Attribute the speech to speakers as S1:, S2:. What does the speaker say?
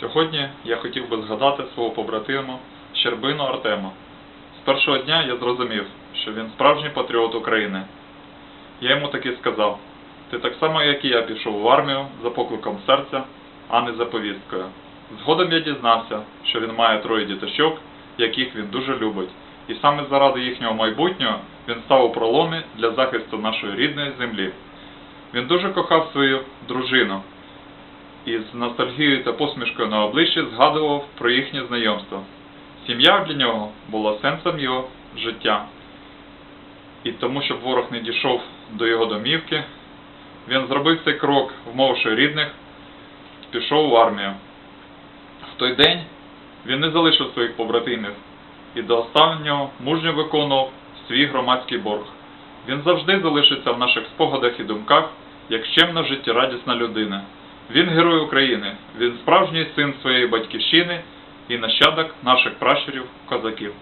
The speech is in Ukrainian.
S1: Сьогодні я хотів би згадати свого побратима Щербину Артема. З першого дня я зрозумів, що він справжній патріот України. Я йому таки сказав: ти так само, як і я, пішов в армію за покликом серця, а не за повісткою. Згодом я дізнався, що він має троє діточок, яких він дуже любить, і саме заради їхнього майбутнього він став у проломі для захисту нашої рідної землі. Він дуже кохав свою дружину і з ностальгією та посмішкою на обличчі згадував про їхнє знайомство. Сім'я для нього була сенсом його життя. І тому, щоб ворог не дійшов до його домівки, він зробив цей крок, вмовивши рідних, пішов в армію. В той день він не залишив своїх побратимів і до останнього мужньо виконував свій громадський борг. Він завжди залишиться в наших спогадах і думках як чемна життєрадісна людина. Він герой України, він справжній син своєї батьківщини і нащадок наших пращурів козаків.